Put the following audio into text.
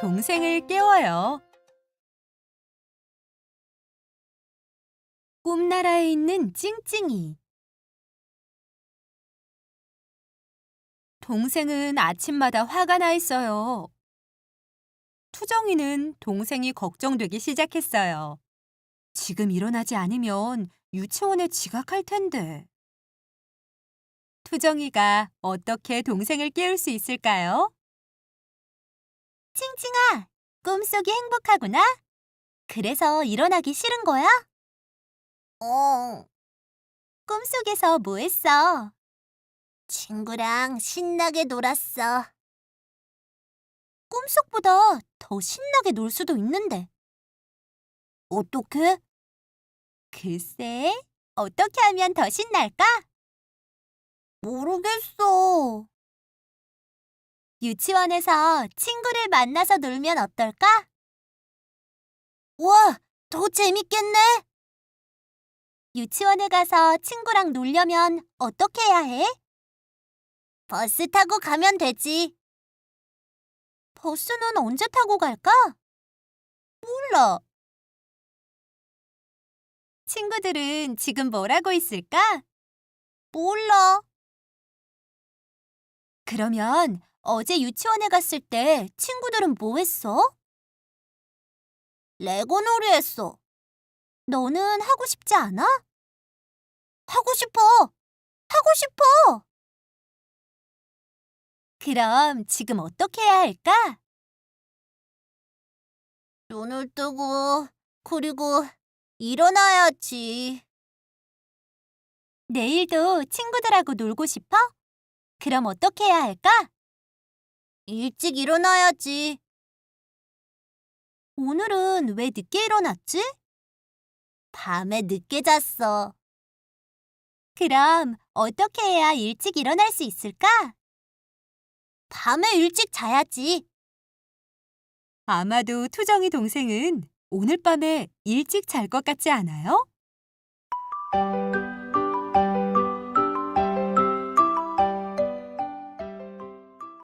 동생을 깨워요. 꿈나라에 있는 찡찡이. 동생은 아침마다 화가 나 있어요. 투정이는 동생이 걱정되기 시작했어요. 지금 일어나지 않으면 유치원에 지각할 텐데. 투정이가 어떻게 동생을 깨울 수 있을까요? 칭칭아, 꿈속이 행복하구나. 그래서 일어나기 싫은 거야? 어, 꿈속에서 뭐 했어? 친구랑 신나게 놀았어. 꿈속보다 더 신나게 놀 수도 있는데. 어떻게? 글쎄, 어떻게 하면 더 신날까? 모르겠어. 유치원에서 친구를 만나서 놀면 어떨까? 와, 더 재밌겠네. 유치원에 가서 친구랑 놀려면 어떻게 해야 해? 버스 타고 가면 되지. 버스는 언제 타고 갈까? 몰라. 친구들은 지금 뭘 하고 있을까? 몰라. 그러면 어제 유치원에 갔을 때 친구들은 뭐 했어? 레고 놀이 했어. 너는 하고 싶지 않아? 하고 싶어. 하고 싶어. 그럼 지금 어떻게 해야 할까? 눈을 뜨고, 그리고 일어나야지. 내일도 친구들하고 놀고 싶어? 그럼 어떻게 해야 할까? 일찍 일어나야지. 오늘은 왜 늦게 일어났지? 밤에 늦게 잤어. 그럼 어떻게 해야 일찍 일어날 수 있을까? 밤에 일찍 자야지. 아마도 투정이 동생은 오늘 밤에 일찍 잘 것 같지 않아요?